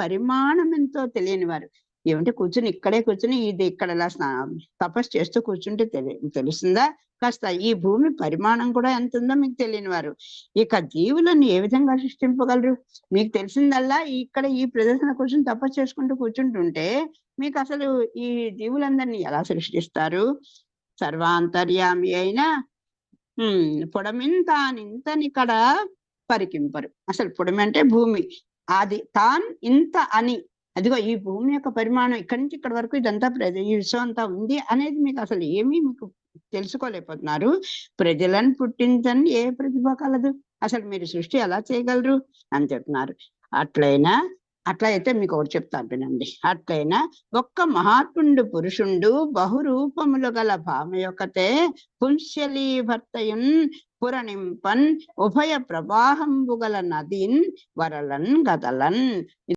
పరిమాణం ఎంతో తెలియని వారు ఏమంటే కూర్చుని ఇక్కడే కూర్చుని ఇది ఇక్కడ తపస్సు చేస్తూ కూర్చుంటే తెలి తెలుస్తుందా? కాస్త ఈ భూమి పరిమాణం కూడా ఎంత ఉందో మీకు తెలియని వారు ఇక జీవులను ఏ విధంగా సృష్టింపగలరు? మీకు తెలిసిందల్లా ఇక్కడ ఈ ప్రదర్శన కూర్చుని తపస్సు చేసుకుంటూ కూర్చుంటుంటే మీకు అసలు ఈ జీవులందరినీ ఎలా సృష్టిస్తారు? సర్వాంతర్యామి అయిన పొడమింత పొడమింత కడ పరికింపరు. అసలు పొడమి అంటే భూమి. అది తాన్ ఇంత అని. అదిగో ఈ భూమి యొక్క పరిమాణం ఇక్కడి నుంచి ఇక్కడి వరకు ఇదంతా ప్రజ ఈ విశ్వం అంతా ఉంది అనేది మీకు అసలు ఏమీ మీకు తెలుసుకోలేకపోతున్నారు. ప్రజలను పుట్టించని ఏ ప్రతిభ కలదు. అసలు మీరు సృష్టి ఎలా చేయగలరు అని చెప్తున్నారు. అట్లయినా అట్లా అయితే మీకు ఒకటి చెప్తాను వినండి. అట్లయినా ఒక్క మహాత్ముండు పురుషుండు బహురూపములు గల భామ యొక్కతే పుంశలీభర్తయున్ భర్తయున్ ఉభయ ప్రవాహంబు గల నదిన్ వరలన్ గదలన్